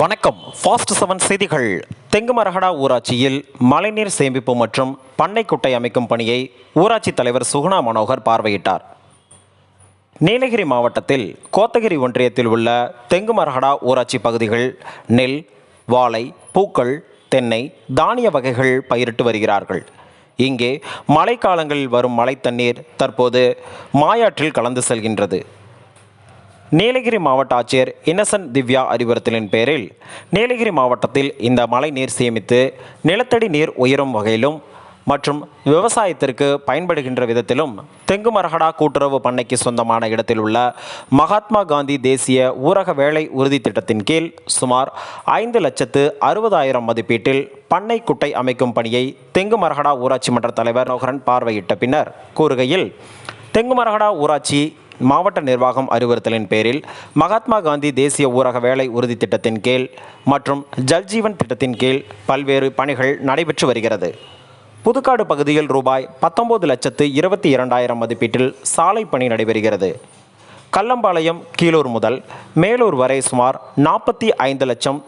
வணக்கம். Fast seven செய்திகள். தெங்குமரகடா ஊராட்சியில் மழைநீர் சேமிப்பு மற்றும் பண்ணை குட்டை அமைக்கும் பணியை ஊராட்சி தலைவர் சுகுணா மனோகர் பார்வையிட்டார். நீலகிரி மாவட்டத்தில் கோத்தகிரி ஒன்றியத்தில் உள்ள தெங்குமரகடா ஊராட்சி பகுதிகள் நெல் வாழை பூக்கள் தென்னை தானிய வகைகள் பயிரிட்டு வருகிறார்கள். இங்கே மழைக்காலங்களில் வரும் மழை தண்ணீர் தற்போது மாயாற்றில் கலந்து செல்கின்றது. நீலகிரி மாவட்ட ஆட்சியர் இன்னசென்ட் திவ்யா அறிவுறுத்தலின் பேரில் நீலகிரி மாவட்டத்தில் இந்த மழை நீர் சேமித்து நிலத்தடி நீர் உயரும் வகையிலும் மற்றும் விவசாயத்திற்கு பயன்படுகின்ற விதத்திலும் தெங்குமரகடா கூட்டுறவு பண்ணைக்கு சொந்தமான இடத்தில் உள்ள மகாத்மா காந்தி தேசிய ஊரக வேலை உறுதி திட்டத்தின் கீழ் சுமார் ஐந்து லட்சத்து அறுபதாயிரம் மதிப்பீட்டில் பண்ணை குட்டை அமைக்கும் பணியை தெங்கு மரகடா ஊராட்சி மன்ற தலைவர் நோகரன் பார்வையிட்ட பின்னர் கூறுகையில் தெங்குமரகடா ஊராட்சி மாவட்ட நிர்வாகம் அறிவுறுத்தலின் பேரில் மகாத்மா காந்தி தேசிய ஊரக வேலை உறுதி திட்டத்தின் கீழ் மற்றும் ஜல்ஜீவன் திட்டத்தின் கீழ் பல்வேறு பணிகள் நடைபெற்று வருகிறது. புதுக்காடு பகுதியில் ரூபாய் பத்தொன்பது லட்சத்து இருபத்தி இரண்டாயிரம் மதிப்பீட்டில் சாலை பணி நடைபெறுகிறது. கல்லம்பாளையம் கீழூர் முதல் மேலூர் வரை சுமார் நாற்பத்தி ஐந்து லட்சம்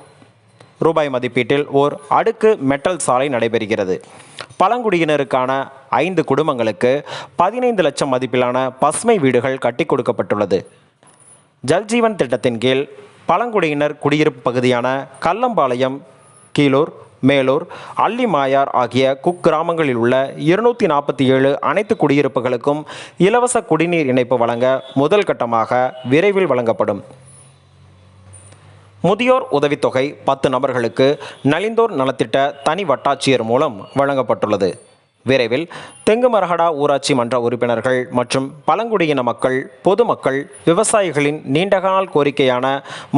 ரூபாய் மதிப்பீட்டில் ஓர் அடுக்கு மெட்டல் சாலை நடைபெறுகிறது. பழங்குடியினருக்கான ஐந்து குடும்பங்களுக்கு பதினைந்து லட்சம் மதிப்பிலான பசுமை வீடுகள் கட்டி கொடுக்கப்பட்டுள்ளது. ஜல்ஜீவன் திட்டத்தின் கீழ் பழங்குடியினர் குடியிருப்பு பகுதியான கல்லம்பாளையம் கீழூர் மேலூர் அள்ளிமாயார் ஆகிய குக்கிராமங்களில் உள்ள இருநூற்றி நாற்பத்தி ஏழு அனைத்து குடியிருப்புகளுக்கும் இலவச குடிநீர் இணைப்பு வழங்க முதல் கட்டமாக விரைவில் வழங்கப்படும். முதியோர் உதவித்தொகை பத்து நபர்களுக்கு நலிந்தோர் நலத்திட்ட தனி வட்டாட்சியர் மூலம் வழங்கப்பட்டுள்ளது. விரைவில் தெங்குமரகடா ஊராட்சி மன்ற உறுப்பினர்கள் மற்றும் பழங்குடியின மக்கள் பொதுமக்கள் விவசாயிகளின் நீண்டகால கோரிக்கையான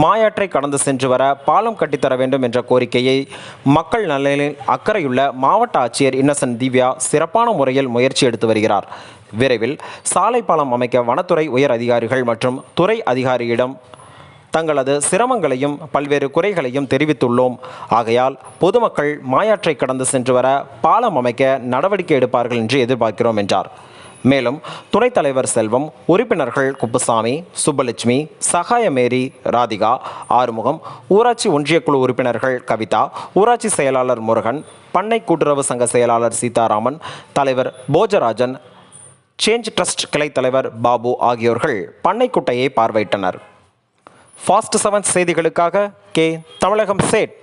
மாயாற்றை கடந்து சென்று வர பாலம் கட்டித்தர வேண்டும் என்ற கோரிக்கையை மக்கள் நலனில் அக்கறையுள்ள மாவட்ட ஆட்சியர் இன்னசென்ட் திவ்யா சிறப்பான முறையில் முயற்சி எடுத்து வருகிறார். விரைவில் சாலை பாலம் அமைக்க வனத்துறை உயர் அதிகாரிகள் மற்றும் துறை அதிகாரியிடம் தங்களது சிரமங்களையும் பல்வேறு குறைகளையும் தெரிவித்துள்ளோம். ஆகையால் பொதுமக்கள் மாயாற்றை கடந்து சென்று வர பாலம் அமைக்க நடவடிக்கை எடுப்பார்கள் என்று எதிர்பார்க்கிறோம் என்றார். மேலும் துணைத் தலைவர் செல்வம் உறுப்பினர்கள் குப்புசாமி சுப்பலட்சுமி சகாயமேரி ராதிகா ஆறுமுகம் ஊராட்சி ஒன்றியக்குழு உறுப்பினர்கள் கவிதா ஊராட்சி செயலாளர் முருகன் பண்ணை கூட்டுறவு சங்க செயலாளர் சீதாராமன் தலைவர் போஜராஜன் சேஞ்ச் ட்ரஸ்ட் கிளைத் தலைவர் பாபு ஆகியோர்கள் பண்ணைக்குட்டையை பார்வையிட்டனர். ஃபாஸ்ட் செவன் செய்திகளுக்காக கே தமிழகம் சேட்.